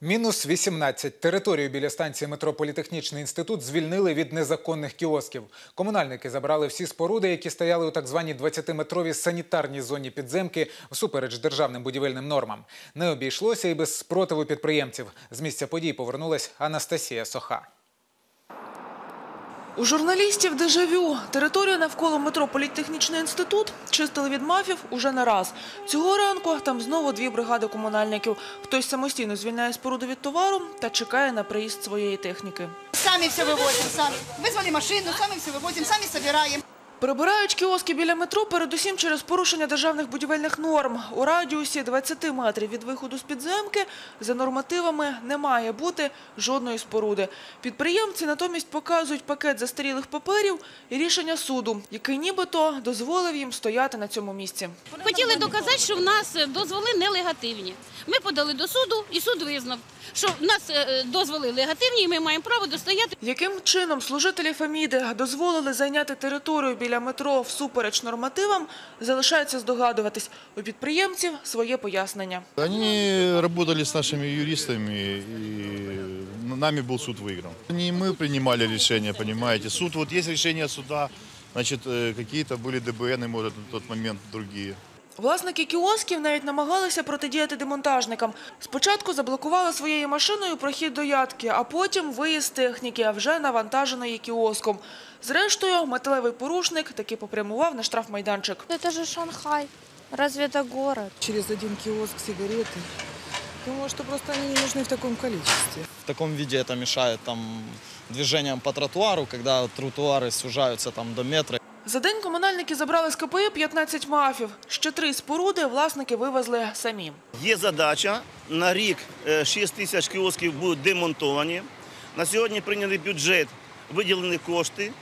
Мінус 18. Територію біля станції метро Політехнічний інститут звільнили від незаконних кіосків. Комунальники забрали всі споруди, які стояли у так званій 20-метровій санітарній зоні підземки, всупереч державним будівельним нормам. Не обійшлося і без спротиву підприємців. З місця подій повернулась Анастасія Соха. У журналістів дежавю. Територію навколо метро Політехнічний інститут чистили від мафів уже не раз. Цього ранку там знову дві бригади комунальників. Хтось самостійно звільняє споруду від товару та чекає на приїзд своєї техніки. Сами все вывозим, сами. Вызвали машину, сами все вывозим, сами собираем. Прибирають кіоски біля метро передусім через порушення державних будівельних норм. У радіусі 20 метрів від виходу з підземки за нормативами не має бути жодної споруди. Підприємці натомість показують пакет застарілих паперів і рішення суду, який нібито дозволив їм стояти на цьому місці. Хотіли доказати, що в нас дозволи нелегативні. Ми подали до суду, і суд визнав, що в нас е, дозволи легативні, і ми маємо право достояти. Яким чином служителі Феміди дозволили зайняти територію біля метро всупереч нормативам, залишається здогадуватись. У підприємців своє пояснення. Они работали с нашими юристами, и нами был суд выигран. Не мы принимали решение, понимаете. Суд, вот есть решение суда, значит, э, какие-то были ДБНы, может, на тот момент другие. Власники кіосків навіть намагалися протидіяти демонтажникам. Спочатку заблокували своєю машиною прохід до ядки, а потім виїзд техніки, вже навантаженої кіоском. Зрештою, металевий порушник таки попрямував на штрафмайданчик. Это же Шанхай. Разве это город? через один киоск сигареты. Думаю, что просто они не нужны в таком количестве. в таком виде это мешает там, движениям по тротуару, когда тротуары сужаются там, до метра. За день комунальники забрали з КПІ 15 мафів. Ще три споруди власники вивезли самі. Є задача на рік е, 6 тисяч кіосків будуть демонтовані. На сьогодні прийняли бюджет, виділені кошти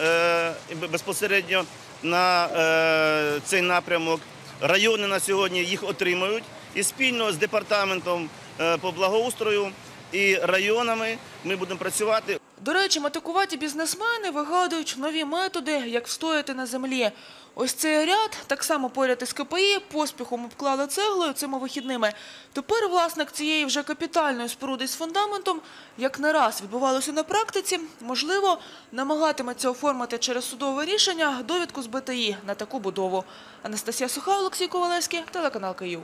е, безпосередньо на е, цей напрямок. Райони на сьогодні їх отримають. І спільно з департаментом е, по благоустрою і районами ми будемо працювати. До речі, матикуваті бізнесмени вигадують нові методи, як встояти на землі. Ось цей ряд, так само поряд із КПІ, поспіхом обклали цеглою цими вихідними. Тепер власник цієї вже капітальної споруди з фундаментом, як не раз відбувалося на практиці, можливо, намагатиметься оформити через судове рішення довідку з БТІ на таку будову. Анастасія Суха, Олексій Ковалевський, телеканал Київ.